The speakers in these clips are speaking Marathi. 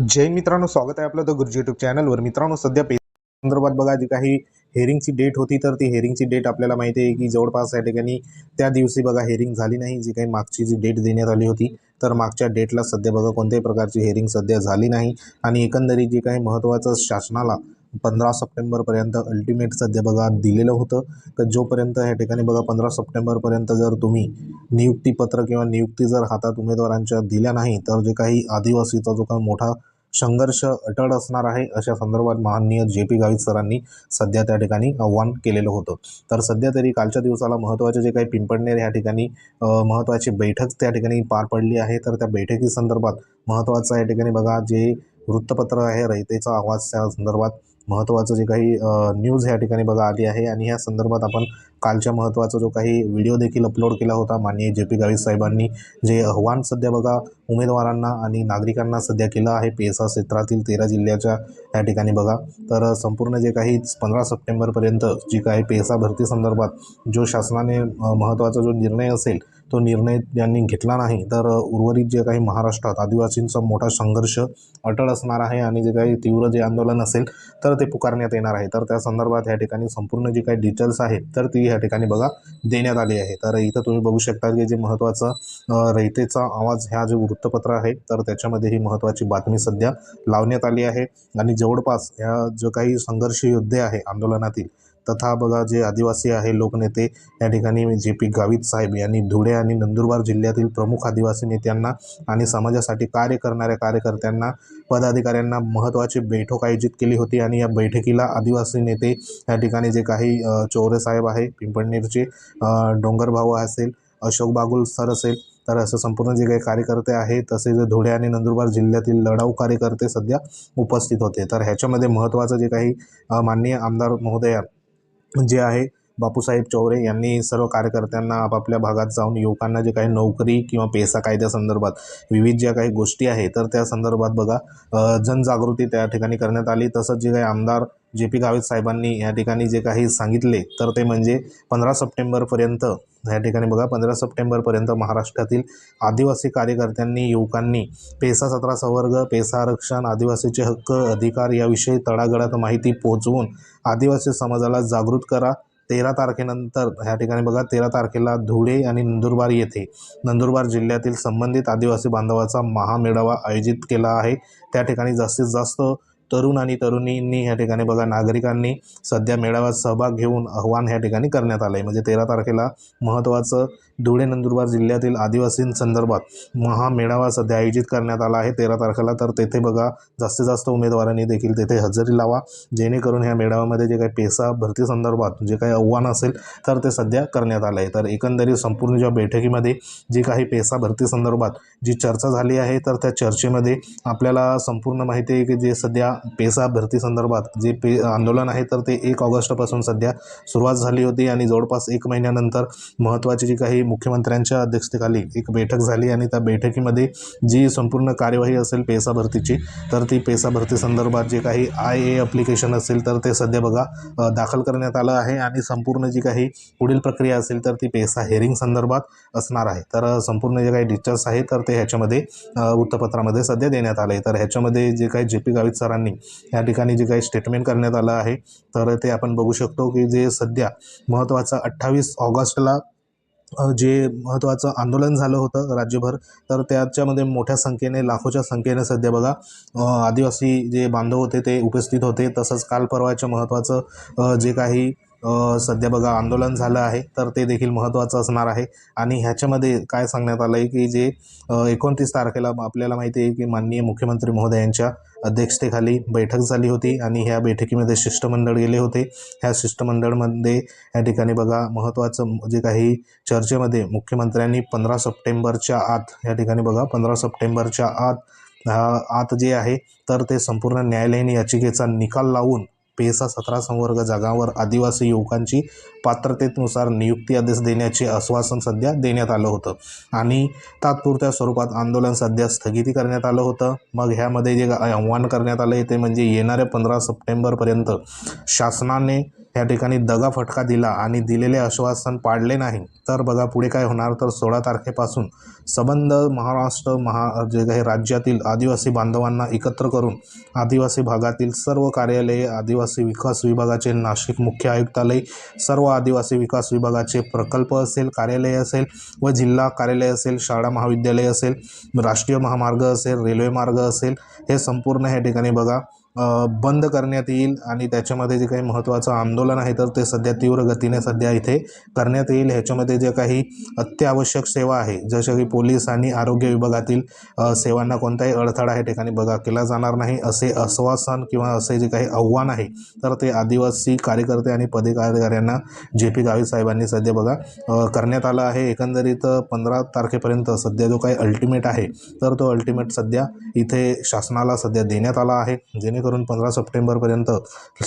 जय मित्रांनो स्वागत आहे आपलं द गुरुजी युट्यूब चॅनलवर मित्रांनो सध्या पे संदर्भात बघा जी काही हेरिंगची डेट होती तर ती हेरिंगची डेट आपल्याला माहिती आहे की जवळपास या ठिकाणी त्या दिवशी बघा हेरिंग झाली नाही. जी काही मागची जी डेट देण्यात आली होती तर मागच्या डेटला सध्या बघा कोणत्याही प्रकारची हेरिंग सध्या झाली नाही. आणि एकंदरीत जे काही महत्त्वाचं शासनाला पंधरा सप्टेंबरपर्यंत अल्टिमेट सध्या बघा दिलेलं होतं. तर जोपर्यंत या ठिकाणी बघा पंधरा सप्टेंबरपर्यंत जर तुम्ही नियुक्तीपत्र किंवा नियुक्ती जर हातात उमेदवारांच्या दिल्या नाही तर जे काही आदिवासीचा जो काही मोठा संघर्ष अटळ असणार आहे अशा संदर्भात माननीय जे पी गावित सरांनी सध्या त्या ठिकाणी आव्हान केलेलं होतं. तर सध्या तरी कालच्या दिवसाला महत्त्वाचे जे काही पिंपडनेर या ठिकाणी महत्त्वाची बैठक त्या ठिकाणी पार पडली आहे. तर त्या बैठकीसंदर्भात महत्त्वाचं या ठिकाणी बघा जे वृत्तपत्र आहे रयतेचा आवाज त्या संदर्भात महत्त्वाचं जे काही न्यूज या ठिकाणी बघा आली आहे. आणि या संदर्भात आपण कालच्या महत्त्वाचा जो काही व्हिडिओ देखील अपलोड केला होता माननीय जे पी गावित साहेबांनी जे आव्हान सध्या बघा उमेदवारांना आणि नागरिकांना सध्या केलं आहे पी एस आर क्षेत्रातील तेरा जिल्ह्याच्या या ठिकाणी बघा. तर संपूर्ण जे काही पंधरा सप्टेंबरपर्यंत जी काही पी एस आर भरती संदर्भात जो शासनाने महत्त्वाचा जो निर्णय असेल तो निर्णय त्यांनी घेतला नाही तर उर्वरित जे काही महाराष्ट्रात आदिवासींचा मोठा संघर्ष अटळ असणार आहे आणि जे काही तीव्र जे आंदोलन असेल तर ते पुकारण्यात येणार आहे. तर त्या संदर्भात या ठिकाणी संपूर्ण जी काही डिटेल्स आहेत तर ती या ठिकाणी बघा देण्यात आली आहे. तर इथं तुम्ही बघू शकता की जे महत्त्वाचं रयतेचा आवाज ह्या जे वृत्तपत्र आहे तर त्याच्यामध्ये ही महत्त्वाची बातमी सध्या लावण्यात आली आहे. आणि जवळपास ह्या जो काही संघर्ष योद्धे आहे आंदोलनातील तथा बघा जे आदिवासी आहे लोकनेते या ठिकाणी जे पी गावित साहेब यांनी धुळे आणि नंदुरबार जिल्ह्यातील प्रमुख आदिवासी नेत्यांना आणि समाजासाठी कार्य करणाऱ्या कार्यकर्त्यांना पदाधिकाऱ्यांना महत्त्वाची बैठक आयोजित केली होती आणि या बैठकीला आदिवासी नेते या ठिकाणी जे काही चौरे साहेब आहे पिंपळनेरचे डोंगरभाऊ असेल अशोक बागुल सर असेल तर असं संपूर्ण जे काही कार्यकर्ते आहेत तसेच धुळे आणि नंदुरबार जिल्ह्यातील लढाऊ कार्यकर्ते सध्या उपस्थित होते. तर ह्याच्यामध्ये महत्त्वाचं जे काही माननीय आमदार महोदया जे आहे बापूसाहेब चौरे यांनी सर्व कार्यकर्त्यांना आपापल्या भागात जाऊन युवकांना जे काही नोकरी किंवा पेसा कायद्यासंदर्भात विविध ज्या काही गोष्टी आहे तर त्या संदर्भात बघा जनजागृती त्या ठिकाणी करण्यात आली. तसंच जे काही आमदार जे पी गावित साहेबांनी या ठिकाणी जे काही सांगितले तर ते म्हणजे पंधरा सप्टेंबरपर्यंत या ठिकाणी बघा पंधरा सप्टेंबरपर्यंत महाराष्ट्रातील आदिवासी कार्यकर्त्यांनी युवकांनी पेसा सतरा संवर्ग पेसा आरक्षण आदिवासीचे हक्क अधिकार याविषयी तडागडात माहिती पोहोचवून आदिवासी समाजाला जागृत करा. तेरा तारखेनंतर ह्या ठिकाणी बघा तेरा तारखेला धुळे आणि नंदुरबार येथे नंदुरबार जिल्ह्यातील संबंधित आदिवासी बांधवाचा महामेळावा आयोजित केला आहे. त्या ठिकाणी जास्तीत जास्त तरुण आणि तरुणींनी या ठिकाणी बघा नागरिकांनी सध्या मेळाव्यात सहभाग घेऊन आव्हान ह्या ठिकाणी करण्यात आलं आहे म्हणजे तेरा तारखेला महत्त्वाचं धुळे नंदुरबार जिल्ह्यातील आदिवासींसंदर्भात महामेळावा सध्या आयोजित करण्यात आला आहे. तेरा तारखेला तर तेथे बघा जास्तीत जास्त उमेदवारांनी देखील तेथे हजेरी लावा. जेणेकरून ह्या मेळाव्यामध्ये जे काही पेसा भरती संदर्भात जे काही आव्हान असेल तर ते सध्या करण्यात आलं आहे तर एकंदरीत संपूर्ण ज्या बैठकीमध्ये जी काही पेसा भरती संदर्भात जी चर्चा झाली आहे तर त्या चर्चेमध्ये आपल्याला संपूर्ण माहिती आहे की जे सध्या पेसा भरती संदर्भात जे पे आंदोलन आहे तर ते एक ऑगस्टपासून सध्या सुरुवात झाली होती आणि जवळपास एक महिन्यानंतर महत्त्वाची जी काही मुख्यमंत्र्यांच्या अध्यक्षतेखाली एक बैठक झाली आणि त्या बैठकीमध्ये जी संपूर्ण कार्यवाही असेल पेसा भरतीची तर ती पेसा भरती संदर्भात जे काही आय ए अप्लिकेशन असेल तर ते सध्या बघा दाखल करण्यात आलं आहे आणि संपूर्ण जी काही पुढील प्रक्रिया असेल तर ती पेसा हेरिंग संदर्भात असणार आहे. तर संपूर्ण जे काही डिटेल्स आहे तर ते ह्याच्यामध्ये वृत्तपत्रामध्ये सध्या देण्यात आले तर ह्याच्यामध्ये जे काही जे पी गावित सरांनी या ठिकाणी जे काही स्टेटमेंट करण्यात आलं आहे तर ते आपण बघू शकतो की जे सध्या महत्त्वाचं अठ्ठावीस ऑगस्टला जे महत्त्वाचं आंदोलन झालं होतं राज्यभर तर त्याच्यामध्ये मोठ्या संख्येने लाखोच्या संख्येने सध्या बघा आदिवासी जे बांधव होते ते उपस्थित होते. तसंच काल परवाच्या महत्त्वाचं जे काही सध्या बघा आंदोलन झालं आहे तर ते देखील महत्त्वाचं असणार आहे. आणि ह्याच्यामध्ये काय सांगण्यात आलं आहे की जे एकोणतीस तारखेला आपल्याला माहिती आहे की माननीय मुख्यमंत्री महोदयांच्या अध्यक्षतेखाली बैठक झाली होती आणि ह्या बैठकीमध्ये शिष्टमंडळ गेले होते. ह्या शिष्टमंडळमध्ये या ठिकाणी बघा महत्त्वाचं जे काही चर्चेमध्ये मुख्यमंत्र्यांनी पंधरा सप्टेंबरच्या आत या ठिकाणी बघा पंधरा सप्टेंबरच्या आत आत जे आहे तर ते संपूर्ण न्यायालयीन याचिकेचा निकाल लावून पेसा सतरा संवर्ग जागांवर आदिवासी युवकांची पात्रतेनुसार नियुक्ती आदेश देण्याचे आश्वासन सध्या देण्यात आलं होतं. आणि तात्पुरत्या स्वरूपात आंदोलन सध्या स्थगिती करण्यात आलं होतं. मग ह्यामध्ये जे आव्हान करण्यात आलं आहे ते म्हणजे येणाऱ्या पंधरा सप्टेंबरपर्यंत शासनाने या ठिकाणी दगा फटका दिला आणि दिलेले आश्वासन पाळले नाही. तर बघा पुढे काय होणार. तर सोळा तारखेपासून संबंध महाराष्ट्र महा जे काही राज्यातील आदिवासी बांधवांना एकत्र करून आदिवासी भागातील सर्व कार्यालये आदिवासी विकास विभागाचे नाशिक मुख्य आयुक्तालय सर्व आदिवासी विकास विभागाचे प्रकल्प असेल कार्यालय असेल व जिल्हा कार्यालय असेल शाळा महाविद्यालय असेल राष्ट्रीय महामार्ग असेल रेल्वे मार्ग असेल हे संपूर्ण ह्या ठिकाणी बघा. बंद करण्यात येईल आणि त्याच्यामध्ये जे काही महत्त्वाचं आंदोलन आहे तर ते सध्या तीव्र गतीने सध्या इथे करण्यात येईल. ह्याच्यामध्ये जे काही अत्यावश्यक सेवा आहे जसं की पोलीस आणि आरोग्य विभागातील सेवांना कोणताही अडथळा या ठिकाणी बघा केला जाणार नाही असे आश्वासन किंवा असे जे काही आव्हान आहे तर ते आदिवासी कार्यकर्ते आणि पदाधिकाऱ्यांना जे पी गावित साहेबांनी सध्या बघा करण्यात आलं आहे. एकंदरीत पंधरा तारखेपर्यंत सध्या जो काही अल्टिमेट आहे तर तो अल्टिमेट सध्या इथे शासनाला सध्या देण्यात आला आहे. जेणेकरून करून पंधरा सप्टेंबरपर्यंत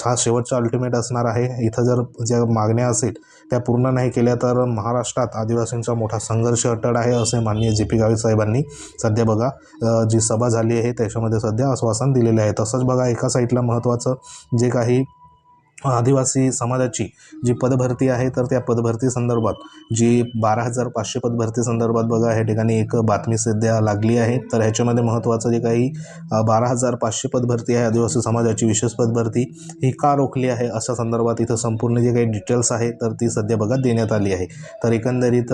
हा शेवटचा अल्टिमेट असणार आहे. इथं जर ज्या मागण्या असेल त्या पूर्ण नाही केल्या तर महाराष्ट्रात आदिवासींचा मोठा संघर्ष अटळ आहे असे माननीय जे पी गावित साहेबांनी सध्या बघा जी सभा झाली आहे त्याच्यामध्ये सध्या आश्वासन दिलेले आहे. तसंच बघा एका साईडला महत्त्वाचं जे काही आदिवासी समाजाची जी पदभरती आहे तर त्या पदभरती संदर्भात जी बारा हजार पाचशे पदभरती संदर्भात बघा ह्या ठिकाणी एक बातमी सध्या लागली आहे. तर ह्याच्यामध्ये महत्त्वाचं जे काही बारा हजार पाचशे पदभरती आहे आदिवासी समाजाची विशेष पदभरती ही का रोखली आहे अशा संदर्भात इथं संपूर्ण जे काही डिटेल्स आहे तर ती सध्या बघा देण्यात आली आहे. तर एकंदरीत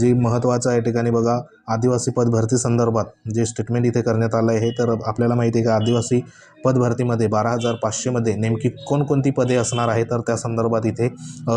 जी महत्त्वाचं आहे ठिकाणी बघा आदिवासी पदभरती संदर्भात जे स्टेटमेंट इथे करण्यात आलं आहे तर आपल्याला माहिती आहे का? आदिवासी पदभरतीमध्ये बारा हजार पाचशेमध्ये नेमकी कोणकोणती पदे असणार आहे तर त्या संदर्भात इथे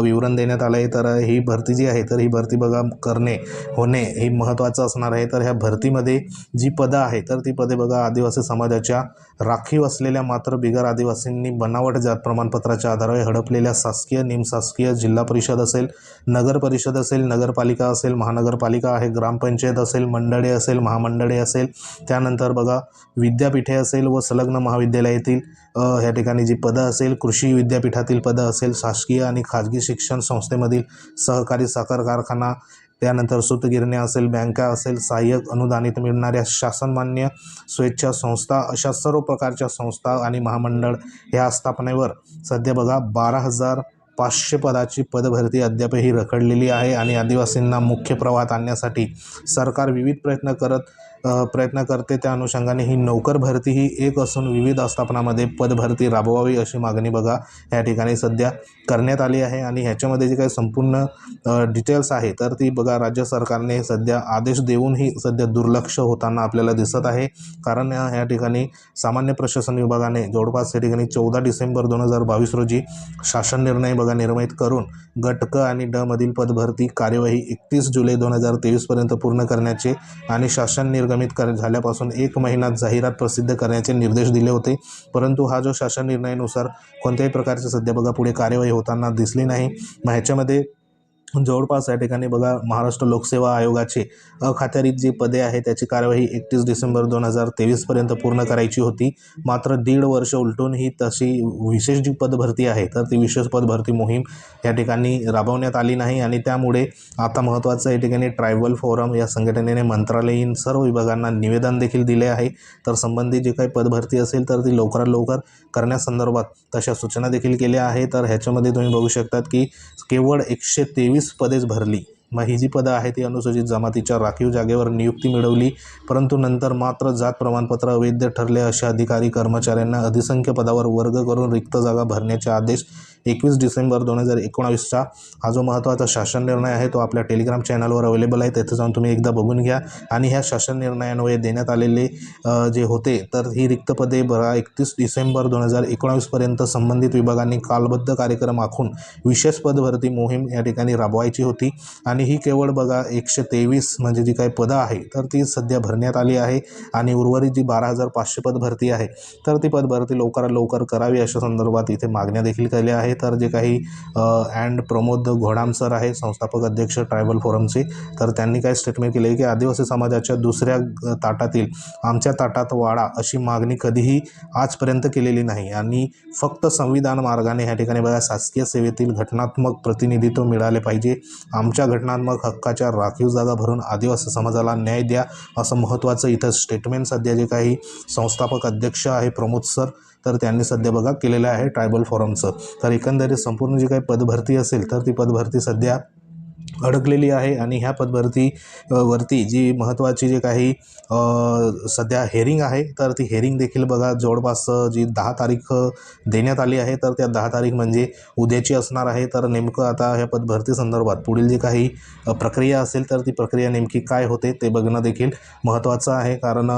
विवरण देण्यात आलं आहे. तर ही भरती जी आहे तर ही भरती बघा करणे होणे हे महत्त्वाचं असणार आहे. तर ह्या भरतीमध्ये जी पदं आहे तर ती पदे बघा आदिवासी समाजाच्या राखीव असलेल्या मात्र बिगर आदिवासींनी बनावट जात प्रमाणपत्राच्या आधारे हडपलेल्या शासकीय निमशासकीय जिल्हा परिषद असेल नगर परिषद असेल नगरपालिका असेल महानगरपालिका आहे ग्रामपंचायत असेल मंडळे असेल महामंडळे असेल त्यानंतर बघा विद्यापीठे असेल व संलग्न महाविद्यालयातील ह्या ठिकाणी जी पदं असेल कृषी विद्यापीठातील पदं असेल शासकीय आणि खाजगी शिक्षण संस्थेमधील सहकारी साखर कारखाना त्यानंतर सूतगिरण्या असेल बँका असेल सहाय्यक अनुदानित मिळणाऱ्या शासनमान्य स्वेच्छा संस्था अशा सर्व प्रकारच्या संस्था आणि महामंडळ ह्या स्थापनेवर. सध्या बघा बारा हजार पाचशे पदाची पदभरती अद्यापही रखडलेली आहे आणि आदिवासींना मुख्य प्रवाहात आणण्यासाठी सरकार विविध प्रयत्न करत प्रयत्न करते त्या अनुषंगाने. ही नोकर भरती ही एक असून विविध आस्थापनामध्ये पदभरती राबवावी अशी मागणी बघा या ठिकाणी सध्या करण्यात आली आहे. आणि ह्याच्यामध्ये जे काही संपूर्ण डिटेल्स आहे तर ती बघा राज्य सरकारने सध्या आदेश देऊनही सध्या दुर्लक्ष होताना आपल्याला दिसत आहे. कारण ह्या ठिकाणी सामान्य प्रशासन विभागाने जवळपास या ठिकाणी चौदा डिसेंबर दोन हजार बावीस रोजी शासन निर्णय बघा निर्मित करून गटक आणि ड मधील पदभरती कार्यवाही एकतीस जुलै दोन हजार तेवीसपर्यंत पूर्ण करण्याचे आणि शासन निर्गमित कर झाल्यापासून एक महिन्यात जाहिरात प्रसिद्ध करण्याचे निर्देश दिले होते. परंतु हा जो शासन निर्णयानुसार कोणत्याही प्रकारची सध्या बघा पुढे कार्यवाही होताना दिसली नाही. मग ह्याच्यामध्ये जवळपास या ठिकाणी बघा महाराष्ट्र लोकसेवा आयोगाचे अखात्यारीत जी पदे आहे त्याची कार्यवाही एकतीस डिसेंबर दोन हजार तेवीसपर्यंत पूर्ण करायची होती. मात्र दीड वर्ष उलटून ही तशी विशेष जी पदभरती आहे तर ती विशेष पदभरती मोहीम या ठिकाणी राबवण्यात आली नाही. आणि त्यामुळे आता महत्त्वाचं या ठिकाणी ट्रायबल फोरम या संघटनेने मंत्रालयीन सर्व विभागांना निवेदन देखील दिले आहे. तर संबंधित जी काही पदभरती असेल तर ती लवकरात लवकर करण्यासंदर्भात तशा सूचना देखील केल्या आहे तर ह्याच्यामध्ये तुम्ही बघू शकतात की केवळ एकशे तेवीस पदेच भरली. मग ही जी पदं आहेत ती अनुसूचित जमातीच्या राखीव जागेवर नियुक्ती मिळवली. परंतु नंतर मात्र जात प्रमाणपत्र अवैध ठरले अशा अधिकारी कर्मचाऱ्यांना अधिसंख्य पदावर वर्ग करून रिक्त जागा भरण्याचे आदेश एकवीस डिसेंबर दोन हजार एकोणावीसचा हा जो महत्त्वाचा शासन निर्णय आहे तो आपल्या टेलिग्राम चॅनलवर अवेलेबल आहे. तेथे जाऊन तुम्ही एकदा बघून घ्या. आणि ह्या शासन निर्णयान्वये देण्यात आलेले जे होते तर ही रिक्त पदे बघा एकतीस डिसेंबर दोन हजार एकोणावीसपर्यंत संबंधित विभागांनी कालबद्ध कार्यक्रम आखून विशेष पदभरती मोहीम या ठिकाणी राबवायची होती. आणि ही केवळ बघा एकशे तेवीस म्हणजे जी काही पदं आहे तर ती सध्या भरण्यात आली आहे आणि उर्वरित जी बारा हजार पाचशे पद भरती आहे तर ती पदभरती लवकरात लवकर करावी अशा संदर्भात इथे मागण्या देखील केल्या आहे तर जे काही अँड प्रमोद घोडाम सर आहे संस्थापक अध्यक्ष ट्रायबल फोरमचे तर त्यांनी काय स्टेटमेंट केले की आदिवासी समाजाच्या दुसऱ्या ताटातील आमच्या ताटात वाढा अशी मागणी कधीही आजपर्यंत केलेली नाही. आणि फक्त संविधान मार्गाने ह्या ठिकाणी बघा शासकीय सेवेतील घटनात्मक प्रतिनिधित्व मिळाले पाहिजे. आमच्या घटना घटनात्मक हक्काच्या राखीव जागा भरून आदिवासी समाजाला न्याय द्या असं महत्त्वाचं इथं स्टेटमेंट सध्या जे काही संस्थापक अध्यक्ष आहे प्रमोद सर तर त्यांनी सध्या बघा केलेलं आहे ट्रायबल फोरमचं तर एकंदरीत संपूर्ण जी काही पदभरती असेल तर ती पदभरती सध्या अडकलेली आहे आणि ह्या पदभरती वरती जी महत्त्वाची जे काही सध्या हेरिंग आहे तर ती हेरिंग देखील बघा जवळपास जी दहा तारीख देण्यात आली आहे तर त्या दहा तारीख म्हणजे उद्याची असणार आहे. तर नेमकं आता ह्या पदभरती संदर्भात पुढील जी काही प्रक्रिया असेल तर ती प्रक्रिया नेमकी काय होते ते बघणं देखील महत्त्वाचं आहे. कारण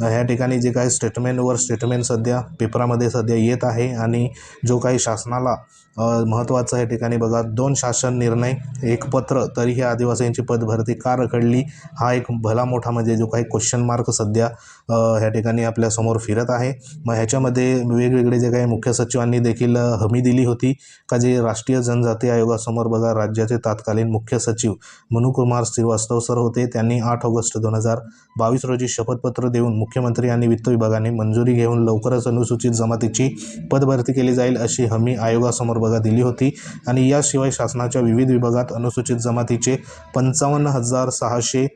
ह्या ठिकाणी जे काही स्टेटमेंटवर स्टेटमेंट सध्या पेपरामध्ये सध्या येत आहे आणि जो काही शासनाला महत्त्वाचं या ठिकाणी बघा दोन शासन निर्णय एक पत्र तरीही आदिवासींची पदभरती का रखडली? हा एक भला मोठा म्हणजे जो काही क्वेश्चन मार्क सध्या ह्या ठिकाणी आपल्यासमोर फिरत आहे. मग ह्याच्यामध्ये वेगवेगळे जे काही मुख्य सचिवांनी देखील हमी दिली होती. का जे राष्ट्रीय जनजाती आयोगासमोर बघा राज्याचे तत्कालीन मुख्य सचिव मनुकुमार श्रीवास्तव सर होते. त्यांनी आठ ऑगस्ट दोन हजार बावीस रोजी शपथपत्र देऊन मुख्यमंत्री आणि वित्त विभागाने मंजुरी घेऊन लवकरच अनुसूचित जमातीची पदभरती केली जाईल अशी हमी आयोगासमोर बघा दिली होती आणि याशिवाय शासनाच्या विविध विभागात अनुसूचित जमातीचे पंचावन्न हजार सहाशे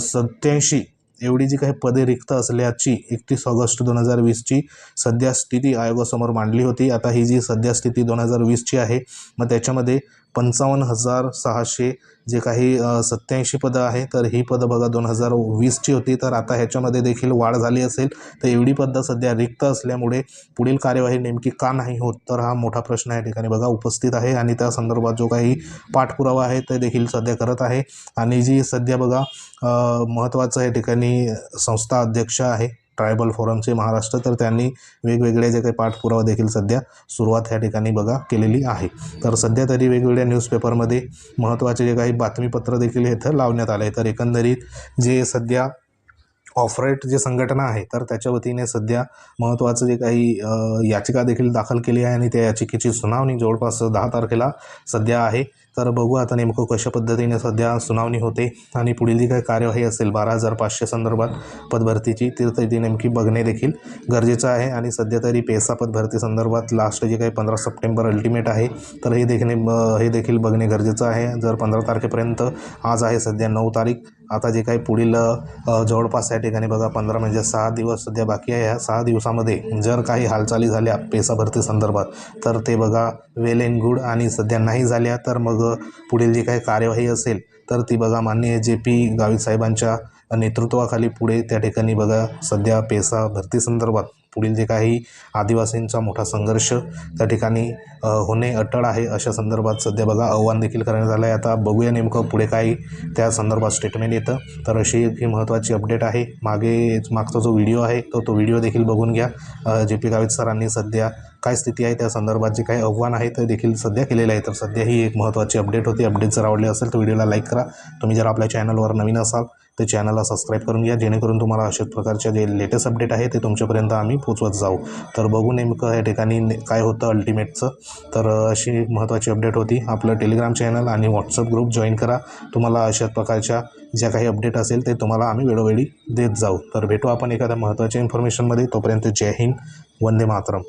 सत्याऐंशी एवढी जी काही पदे रिक्त असल्याची एकतीस ऑगस्ट दोन हजार वीसची सध्या स्थिती आयोगासमोर मांडली होती. आता ही जी सध्या स्थिती दोन हजार वीसची आहे मग त्याच्यामध्ये पंचावन्न हजार सहाशे जे काही सत्याऐंशी पदं आहे तर ही पदं बघा दोन हजार वीसची होती. तर आता ह्याच्यामध्ये देखील वाढ झाली असेल. तर एवढी पदं सध्या रिक्त असल्यामुळे पुढील कार्यवाही नेमकी का नाही होत तर हा मोठा प्रश्न या ठिकाणी बघा उपस्थित आहे. आणि त्या संदर्भात जो काही पाठपुरावा आहे ते देखील सध्या करत आहे. आणि जी सध्या बघा महत्त्वाचं या ठिकाणी संस्था अध्यक्ष आहे ट्रायबल फोरमचे महाराष्ट्र तर त्यांनी वेगवेगळे जे काही पाठपुरावा देखील सध्या सुरुवात ह्या ठिकाणी बघा केलेली आहे. तर सध्या तरी वेगवेगळ्या न्यूजपेपरमध्ये महत्त्वाचे जे काही बातमीपत्र देखील इथं लावण्यात आले तर एकंदरीत जे सध्या ऑफरेट जे संघटना आहे तर त्याच्या वतीने सध्या महत्त्वाचं जे काही याचिका देखील दाखल केली आहे आणि त्या याचिकेची सुनावणी जवळपास दहा तारखेला सध्या आहे. तर बघू आता नेमकं कशा पद्धतीने सध्या सुनावणी होते आणि पुढील जी काही कार्यवाही असेल बारा हजार पाचशे संदर्भात पदभरतीची ती तर ती नेमकी बघणे देखील गरजेचं आहे. आणि सध्या तरी पेसा पदभरती संदर्भात लास्ट जे काही पंधरा सप्टेंबर अल्टिमेट आहे तर हे देखणे ब- हे देखील बघणे गरजेचं आहे. जर पंधरा तारखेपर्यंत आज आहे सध्या नऊ तारीख आता जे काही पुढील जवळपास या ठिकाणी बघा पंधरा म्हणजे सहा दिवस सध्या बाकी आहे. ह्या सहा दिवसामध्ये जर काही हालचाली झाल्या पेसा भरती संदर्भात तर ते बघा वेल अँड गुड आणि सध्या नाही झाल्या तर मग पुढील जी काही कार्यवाही असेल तर ती बघा माननीय जे पी गावित साहेबांच्या नेतृत्वाखाली पुढे त्या ठिकाणी बघा सध्या पेसा भरती संदर्भात पुढील जे काही आदिवासींचा मोठा संघर्ष त्या ठिकाणी होणे अटळ आहे अशा संदर्भात सध्या बघा आव्हान देखील करण्यात आलं आहे आता बघूया नेमकं पुढे काही त्या संदर्भात स्टेटमेंट येतं. तर अशी एक ही महत्त्वाची अपडेट आहे. मागे मागचा जो व्हिडिओ आहे तो तो व्हिडिओ देखील बघून घ्या. जे पी गावित सरांनी सध्या काय स्थिती आहे त्या संदर्भात जे काही आव्हान आहे ते देखील सध्या केलेलं आहे. तर सध्या ही एक महत्त्वाची अपडेट होती. अपडेट जर आवडली असेल तर व्हिडिओला लाईक करा. तुम्ही जर आपल्या चॅनलवर नवीन असाल तर चॅनलला सबस्क्राईब करून घ्या जेणेकरून तुम्हाला अशाच प्रकारच्या जे लेटेस्ट अपडेट आहे ते तुमच्यापर्यंत आम्ही पोचवत जाऊ. तर बघू नेमकं या ठिकाणी काय होतं अल्टिमेटचं तर अशी महत्त्वाची अपडेट होती. आपलं टेलिग्राम चॅनल आणि व्हॉट्सअप ग्रुप जॉईन करा. तुम्हाला अशाच प्रकारच्या ज्या काही अपडेट असेल ते तुम्हाला आम्ही वेळोवेळी देत जाऊ. तर भेटू आपण एखाद्या महत्त्वाच्या इन्फॉर्मेशनमध्ये तोपर्यंत जय हिंद. वंदे मातरम.